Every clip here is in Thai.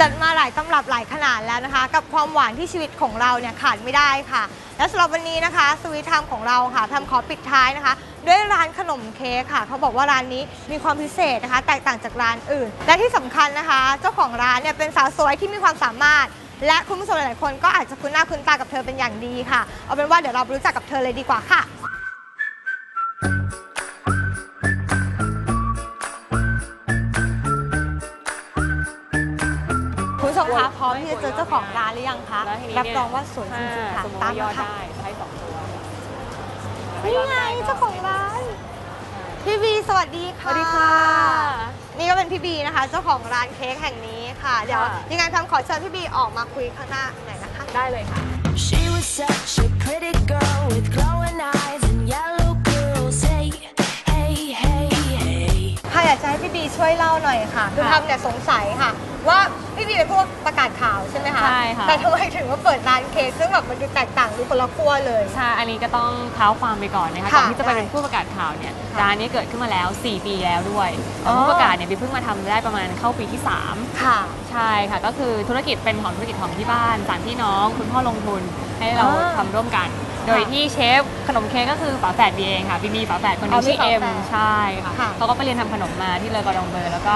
จัดมาหลายตำรับหลายขนาดแล้วนะคะ กับความหวานที่ชีวิตของเราเนี่ยขาดไม่ได้ค่ะ และสำหรับวันนี้นะคะสวีทไทม์ของเราค่ะทำขอปิดท้ายนะคะ ด้วยร้านขนมเค้กค่ะ เขาบอกว่าร้านนี้มีความพิเศษนะคะ แตกต่างจากร้านอื่น และที่สำคัญนะคะ เจ้าของร้านเนี่ยเป็นสาวสวยที่มีความสามารถ และคุณผู้ชมหลายๆคนก็อาจจะคุ้นหน้าคุ้นตากับเธอเป็นอย่างดีค่ะ เอาเป็นว่าเดี๋ยวเราไปรู้จักกับเธอเลยดีกว่าค่ะ ที่จะเจอเจ้าของร้านหรือยังคะแล้วทีนี้รับเนี่ยรองว่าสวยจริงๆค่ะสมมติตามว่ายอมาดค่ะได้ใช้สองตัวนี่ไงเจ้าของร้านพี่บีสวัสดีสค่ะ วัสดีค่ะ นี่ก็เป็นพี่บีนะคะ เจ้าของร้านเค้กแห่งนี้ค่ะ เดี๋ยวค่ะ ยังไงทำขอเชิญพี่บีออกมาคุยข้างหน้าหน่อยนะคะ ได้เลยค่ะ She was such a pretty girl with glowing eyes and yellow curls. Hey, hey, hey, hey. ค่ะอยากจะให้พี่บีช่วยเล่าหน่อยค่ะ คือค่ะ ทำเนี่ยสงสัยค่ะ ว่า พี่บีเป็นพวกประกาศข่าวใช่ไหมคะใช่ค่ะ แต่ทำไมถึงว่าเปิดร้านเค้กซึ่งแบบมันดูแตกต่างดูคนละขั้วเลย ใช่อันนี้ก็ต้องเท้าความไปก่อนนะคะค่ะก่อนที่จะไปได้เป็นผู้ประกาศข่าวเนี่ยค่ะร้านนี้เกิดขึ้นมาแล้ว 4 ปีแล้วด้วยอ๋แต่อผู้ประกาศเนี่ยบีเพิ่งมาทำได้ประมาณเข้าปีที่ 3 ค่ะ ใช่ค่ะ ก็คือธุรกิจเป็นของธุรกิจของที่บ้านสามพี่น้อง คุณพ่อลงทุนให้เราอ่าทำร่วมกัน โดยที่เชฟขนมเค้กก็คือฝาแฝดบีเองค่ะบีมีฝาแฝดคนหนึอ๋องมีชื่อเอ็มฝาแฝดใช่ค่ะค่ะ เขาก็ไปเรียนทำขนมมาที่เลอกอดองเบอร์ แล้วก็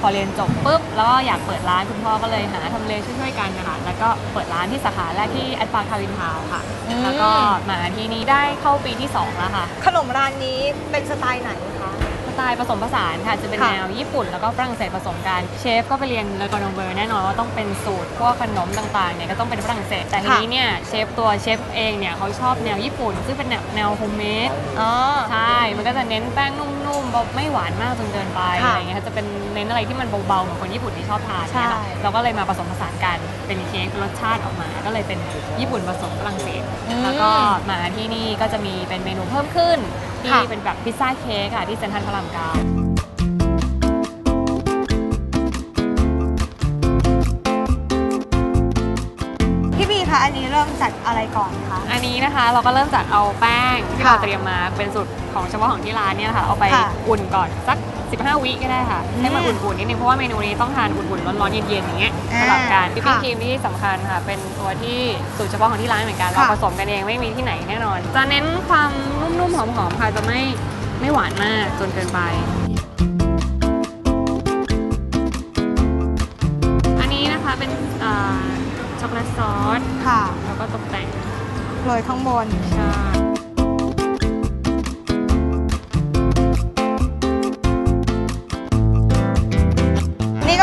พอเรียนจบปุ๊บแล้วก็อยากเปิดร้านคุณพ่อก็เลยหาทำเลช่วยๆกันนะคะแล้วก็เปิดร้านที่สาขาแรกที่แอดปาร์คทาวินทาวน์ค่ะอืมแล้วก็มาที่นี้ได้เข้าปีที่สองแล้วค่ะ ขนมร้านนี้เป็นสไตล์ไหนคะ สไตล์ผสมผสานค่ะ จะเป็นค่ะแนวญี่ปุ่นแล้วก็ฝรั่งเศสผสมกันเชฟก็ไปเรียนเลอกอดองเบอร์แน่นอนว่าต้องเป็นสูตรพวกขนมต่างๆเนี่ยก็ต้องเป็นฝรั่งเศสแต่ทีนี้เนี่ยเชฟตัวเชฟเองเนี่ยเขาชอบแนวญี่ปุ่น ซึ่งเป็นแนวแนวโฮมเมดอ๋อใช่ มันก็จะเน้นแป้งนุ่มๆแบบไม่หวานมากจนเกินไปค่ะอะไรเงี้ยค่ะจะเป็นเน้นอะไรที่มันเบาๆเหมือนคนญี่ปุ่นที่ชอบทานเนี่ยค่ะใช่เราก็เลยมาผสมผสานกันเป็นเค้กรสชาติออกมา ก็เลยเป็นญี่ปุ่นผสมฝรั่งเศสแล้วก็มาที่นี่ก็จะมีเป็นเมนูเพิ่มขึ้น ที่ค่ะเป็นแบบพิซซ่าเค้กค่ะที่เซ็นทรัลพระรามเก้าพี่บีคะอันนี้เริ่มจากอะไรก่อนคะ อันนี้นะคะเราก็เริ่มจากเอาแป้งที่ค่ะเราเตรียมมาเป็นสูตรของเฉพาะของที่ร้านเนี่ยนะคะเอาไปค่ะ อุ่นก่อนสัก 15 วิก็ได้ค่ะอืมให้มันอุ่นๆนิดนึงเพราะว่าเมนูนี้ต้องทานอุ่นๆร้อนๆเย็นๆอย่างเงี้ยอ่าสำหรับการวิปปิ้งค่ะครีมที่สำคัญค่ะ เป็นตัวที่สูตรเฉพาะของที่ร้านเหมือนกันค่ะเราผสมกันเองไม่มีที่ไหนแน่นอน จะเน้นความนุ่มๆหอมๆค่ะจะไม่ไม่หวานมากจนเกินไปอันนี้นะคะเป็นอ่าช็อกโกแลตซอส ค่ะ แล้วก็ตกแต่งโรยข้างบน ใช่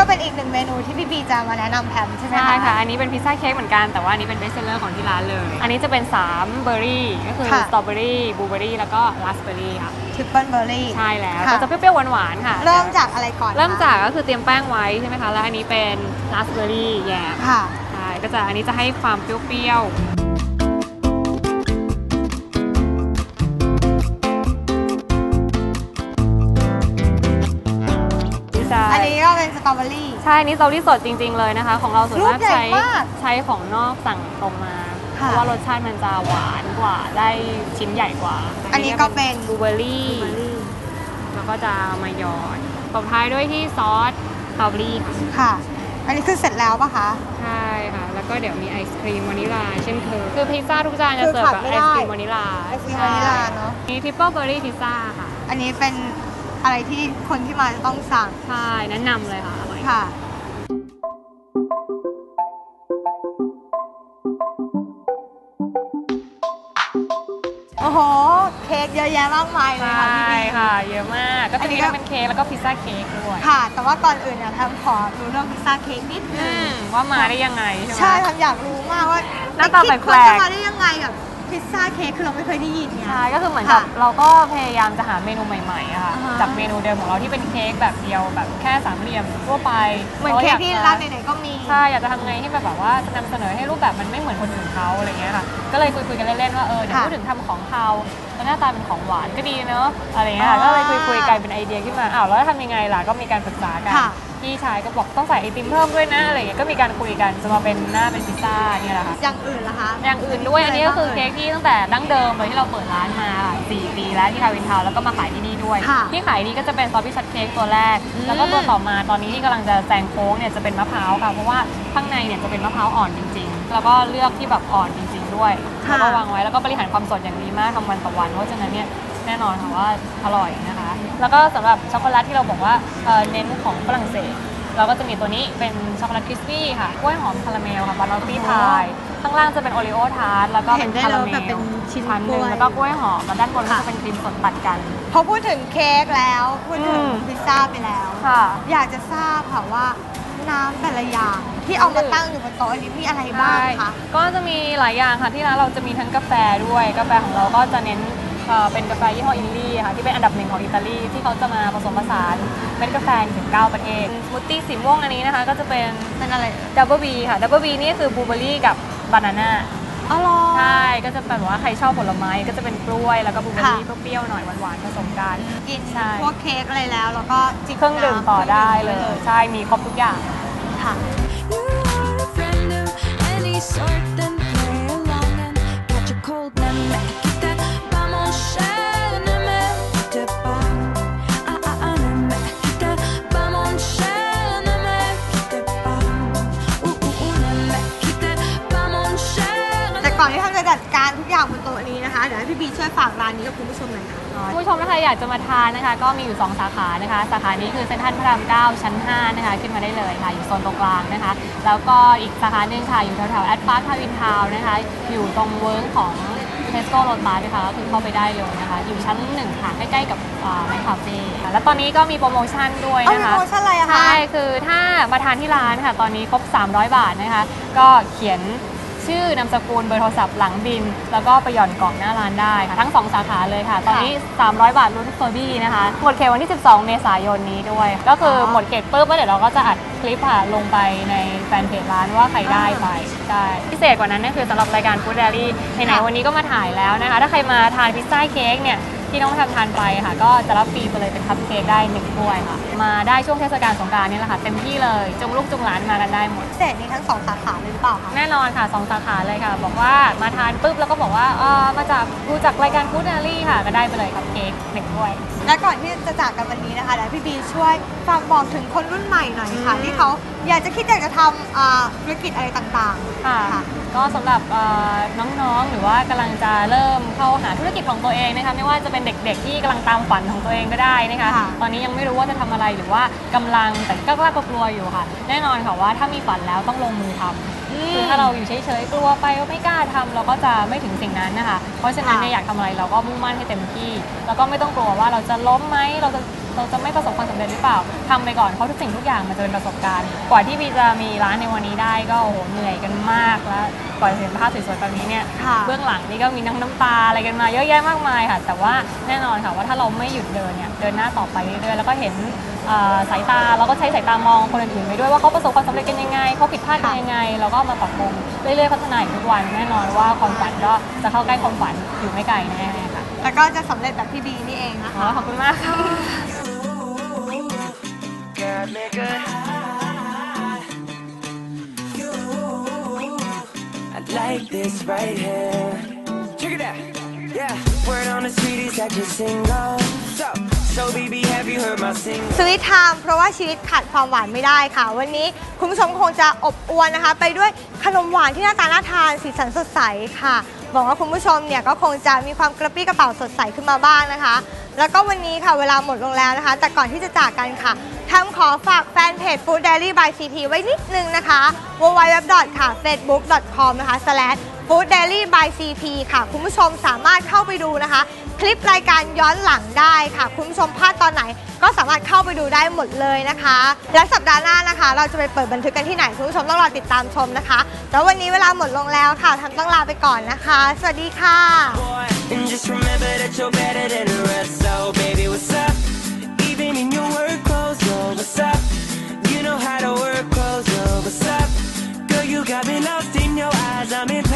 เป็นอีกหนึ่งเมนูที่พี่บีจะมาแนะนำแพมใช่ไหมคะใช่ค่ะ อันนี้เป็นพิซซ่าเค้กเหมือนกัน แต่ว่าอันนี้เป็นเบสเซอร์ของที่ร้านเลย อันนี้จะเป็น3เบอร์รี่ ก็คือค่ะ สตรอเบอรี่บลูเบอรี่ แล้วก็ราสเบอรี่ค่ะ ทริปเปิลเบอร์รี่ ใช่แล้วค่ะ ก็จะเปรี้ยวๆหวานๆค่ะ เริ่มจากอะไรก่อนคะเริ่มจากก็คือเตรียมแป้งไว้ใช่ไหมคะ แล้วอันนี้เป็นราสเบอรี่แยมค่ะ ใช่ ก็จะอันนี้จะให้ความเปรี้ยวๆ ตรอเบอรี่ ใช่อันนี่สตรอเบอรี่สดจริง ๆเลยนะคะ ของเราส่วนมากลูกใหญ่ใช้มากใช้ของนอกสั่งตรงมาเพค่ะ ราะว่ารสชาติมันจะหวานกว่าได้ชิ้นใหญ่กว่าอันนี้ก็เป็นบลูเบอร์รี่แล้วก็จะมาหยอดตบท้ายด้วยที่ซอสสตรอเบอรี่ค่ะค่ะ อันนี้คือเสร็จแล้วปะคะ ใช่ค่ะ แล้วก็เดี๋ยวมีไอศครีมวานิลาเช่นเคยคือพิซซ่าทุกจานจะคือเสิร์ฟขาดกับไม่ไอได้ศครีมวานิลาไอศกรีมวานิลาเนอะมีทริปเปิลเบอร์รี่พิซซ่าค่ะ อันนี้เป็น อะไรที่คนที่มาจะต้องสั่งใช่แนะนำเลยค่ะอร่อยค่ะ โอ้โห เค้กเยอะแยะมากมายเลยใช่ค่ะพี่บี ค่ะ เยอะมากก็อัจะนนี้มีก็ ทั้งเป็นเค้กแล้วก็พิซซ่าเค้กด้วยค่ะ แต่ว่าก่อนอื่นเนี่ยทำขอรู้เรื่องพิซซ่าเค้กนิดนึอืงมว่ามาได้ยังไงใช่ไหม ใช่ทำอยากรู้มากว่าหน้าตาคิดแปลกๆ คนจะมาได้ยังไงกับ พิซซ่าเค้กคือเราไม่เคยได้ยินไง ใช่ก็คือเหมือนกับค่ะเราก็พยายามจะหาเมนูใหม่ๆอะค่ะอ่าฮะ จากเมนูเดิมของเราที่เป็นเค้กแบบเดียวแบบแค่สามเหลี่ยมทั่วไปเหมือนเค้กที่ร้านไหนๆก็มีใช่อยากจะทำไงให้แบบว่านำเสนอให้รูปแบบมันไม่เหมือนคนอื่นเขาอะไรเงี้ยค่ะ ก็เลยคุยๆกันเล่นๆว่าเออเดี๋ยวค่ะพูดถึงทำของเขาแล้วหน้าตาเป็นของหวานก็ดีเนอะอะไรเงี้ยค่ะอ่าก็เลยคุยๆกลายเป็นไอเดียขึ้นมาอ้าวแล้วทำยังไงล่ะก็มีการปรึกษากัน ค่ะ พี่ชายก็บอกต้องใส่ไอติมเพิ่มด้วยนะอะไรอย่างเงี้ยก็มีการคุยกันจะมาเป็นหน้าเป็นพิซซ่าเนี่ยแหละค่ะอย่างอื่นล่ะคะอย่างอื่นด้วยอันนี้ก็คือเค้กที่ตั้งแต่ดั้งเดิมเลยที่เราเปิดร้านมา4ปีแล้วที่ทาวินทาวน์แล้วก็มาขายที่นี่ด้วยค่ะที่ขายดีก็จะเป็นซอสพิชัดเค้กตัวแรกอืมแล้วก็ตัวต่อมาตอนนี้ที่กำลังจะแซงโค้งเนี่ยจะเป็นมะพร้าวค่ะเพราะว่าข้างในเนี่ยจะเป็นมะพร้าวอ่อนจริง ๆ แล้วก็เลือกที่แบบอ่อนจริง ๆ ด้วยค่ะแล้วก็วางไว้แล้วก็บริหารความสดอย่างดีมากทำวันต่อวันเพราะฉะนั้นเนี่ย แน่นอนค่ะว่าอร่อยนะคะ แล้วก็สำหรับช็อกโกแลตที่เราบอกว่าเอ่อเน้นของฝรั่งเศส เราก็จะมีตัวนี้เป็นช็อกโกแลตคริสปี้ค่ะกล้วยหอมคาราเมลค่ะบานอฟฟี่พายข้างล่างจะเป็นโอรีโอทาร์ตแล้วก็เห็เป็นนได้คาเลยราเมแบบเป็ลนชิ้นชั้นหกล้นึ่งวย แล้วก็กล้วยหอมแล้วด้านบนก็ค่ะจะเป็นครีมสดตัดกัน พอพูดถึงเค้กแล้วพูดถึงอืม พิซซ่าไปแล้ว ค่ะ อยากจะทราบค่ะว่าน้ำแต่ละอย่างที่เอามาตั้งอยู่บนโต๊ะนี้มีอะไรบ้างคะ ก็จะมีหลายอย่างค่ะที่ร้านเราจะมีทั้งกาแฟด้วย กาแฟของเราก็จะเน้น เอ่อเป็นกาแฟยี่ห้ออินลี่ค่ะที่เป็นอันดับหนึ่งของอิตาลี ที่เขาจะมาผสมผสานเม็ดกาแฟถึง 9 ประเทศสมูทตี้สีม่วงอันนี้นะคะ ก็จะเป็นเป็นอะไรดับเบิลบีค่ะดับเบิลบีนี่คือบลูเบอร์รี่กับบานาน่าอ๋อเหรอ ใช่ก็จะแบบว่าใครชอบผลไม้ก็จะเป็นกล้วยแล้วก็บลูเบอร์รี่ค่ะเปรี้ยวๆหน่อยหวานๆผสมกัน กินใช่ พวกเค้กอะไรแล้ว แล้วก็จิบเครื่องดื่มน้ำต่อได้เลครื่ยองดื่มใช่มีครบทุกอย่าง ค่ะ You are a friend of any sort, then play along and catch a cold. Ne me อย่างบนโต๊ะนี้นะคะ เดี๋ยวให้พี่บีช่วยฝากร้านนี้กับคุณผู้ชมหน่อยค่ะผู้ชมนะคะอยากจะมาทานนะคะ ก็มีอยู่ 2 สาขานะคะ สาขานี้คือเซ็นทรัลพระราม 9 ชั้น 5 นะคะ ขึ้นมาได้เลยค่ะ อยู่โซนตรงกลางนะคะ แล้วก็อีกสาขาหนึ่งค่ะอยู่แถวๆแอดพาร์คทาวินทาวนะคะ อยู่ตรงเวิร์กของเทสโก้โรตัสนะคะก็คือเข้าไปได้เลยนะคะ อยู่ชั้นหนึ่งค่ะ ใกล้ๆกับแมคคาเฟ่ค่ะแล้วตอนนี้ก็มีโปรโมชั่นด้วยเอามีนะคะโปรโมชั่นอะไรอะคะใช่คือถ้ามาทานที่ร้านค่ะ ตอนนี้ครบ 300 บาทนะคะ ก็เขียน ชื่อนามสกุลเบอร์โทรศัพท์หลังบิน แล้วก็ไปหย่อนกล่องหน้าร้านได้ค่ะทั้ง 2 สาขาเลยค่ะ ตอนนี้ 300 บาทรุ่นเฟอร์บี้นะคะ หมดเขตวันที่ 12 เมษายนนี้ด้วย ก็คือหมดเขตปุ๊บแล้วเดี๋ยวเราก็จะอัดคลิปค่ะลงไปในแฟนเพจร้านว่าใครได้ไปใช่พิเศษกว่านั้นก็คือสำหรับรายการ Food Diary ไหนๆวันนี้ก็มาถ่ายแล้วนะคะ ถ้าใครมาทานพิซซ่าเค้กเนี่ย ที่น้องทำทานไปค่ะ ก็จะรับฟรีไปเลยเป็นคัพเค้กได้หนึ่งถ้วยค่ะ มาได้ช่วงเทศกาลสงกรานต์นี่แหละค่ะเต็มที่เลยจงลูกจงหลานมากันได้หมด พิเศษนี้ทั้งสองสาขาเลยหรือเปล่าคะแน่นอนค่ะสองสาขาเลยค่ะ บอกว่ามาทานปุ๊บแล้วก็บอกว่าเออมาจากดูจากรายการฟู้ดเดลี่ค่ะ ก็ได้ไปเลยคัพเค้กหนึ่งถ้วย และก่อนที่จะจากกันวันนี้นะคะเดี๋ยวพี่บีช่วยฝากบอกถึงคนรุ่นใหม่หน่อยค่ะอืมที่เขาอยากจะคิดอยากจะทำอ่าธุรกิจอะไรต่างๆค่ะค่ะ ก็สำหรับเอ่อน้องๆ หรือว่ากำลังจะเริ่มเข้าหาธุรกิจของตัวเองนะคะ ไม่ว่าจะเป็นเด็กๆ ที่กำลังตามฝันของตัวเองก็ได้นะคะ ค่ะ ตอนนี้ยังไม่รู้ว่าจะทำอะไรหรือว่ากำลังแต่ก็กล้ากลัวๆอยู่ค่ะ แน่นอนค่ะว่าถ้ามีฝันแล้วต้องลงมือทำ คือถ้าเราอยู่เฉยๆกลัวไปไม่กล้าทำเราก็จะไม่ถึงสิ่งนั้นนะคะ เพราะฉะนั้นเนี่ยอยากทำอะไรเราก็มุ่งมั่นให้เต็มที่ แล้วก็ไม่ต้องกลัวว่าเราจะล้มไหมเราจะ เราจะไม่ประสบความสำเร็จหรือเปล่าทำไปก่อนเพราะทุกสิ่งทุกอย่างมันจะเป็นประสบการณ์ กว่าที่บีจะมีร้านในวันนี้ได้ก็โอ้โหเหนื่อยกันมากแล้วกว่าจะเห็นภาพสวยๆแบบนี้เนี่ยค่ะเบื้องหลังนี่ก็มีน้ำน้ำตาอะไรกันมาเยอะแยะมากมายค่ะ แต่ว่าแน่นอนค่ะว่าถ้าเราไม่หยุดเดินเนี่ยเดินหน้าต่อไปเรื่อยๆแล้วก็เห็นเอ่อสายตาเราก็ใช้สายตามองคนอื่นๆไปด้วยว่าเขาประสบความสำเร็จกันยังไงเขาผิดพลาดกันยังไงเราก็มาปรับปรุงเรื่อยๆพัฒนาอยู่ทุกวันแน่นอนว่าความฝันก็จะเข้าใกล้ความฝันอยู่ไม่ไกลแน่ๆค่ะแล้วก็จะสำเร็จแบบพี่บีนี่เองนะอ๋อคะขอบคุณมากค่ะ Got me good. I like this right here. Check it out. Yeah, word on the street is that you single. So, so baby, have you heard my single? สวิตไทม์เพราะว่าชีวิตขาดความหวานไม่ได้ค่ะ วันนี้คุณผู้ชมคงจะอบอวนนะคะ ไปด้วยขนมหวานที่หน้าตาน่าทานสีสันสดใสค่ะบอกว่าคุณผู้ชมเนี่ยก็คงจะมีความกระปรี้กระเป๋าสดใสขึ้นมาบ้างนะคะ แล้วก็วันนี้ค่ะเวลาหมดลงแล้วนะคะ แต่ก่อนที่จะจากกันค่ะ ทำขอฝากแฟนเพจ Food Diary by CP ไว้นิดนึงนะคะ www. ค่ะ facebook.com นะคะ slash food diary by CP ค่ะ คุณผู้ชมสามารถเข้าไปดูนะคะ คลิปรายการย้อนหลังได้ค่ะ คุณผู้ชมพลาดตอนไหน ก็สามารถเข้าไปดูได้หมดเลยนะคะ และสัปดาห์หน้านะคะ เราจะไปเปิดบันทึกกันที่ไหน คุณผู้ชมต้องรอติดตามชมนะคะแล้ววันนี้เวลาหมดลงแล้วค่ะทำต้องลาไปก่อนนะคะ สวัสดีค่ะ Boy, and just remember that you're better than the rest. So, baby, what's up? You got me lost in your eyes. I'm in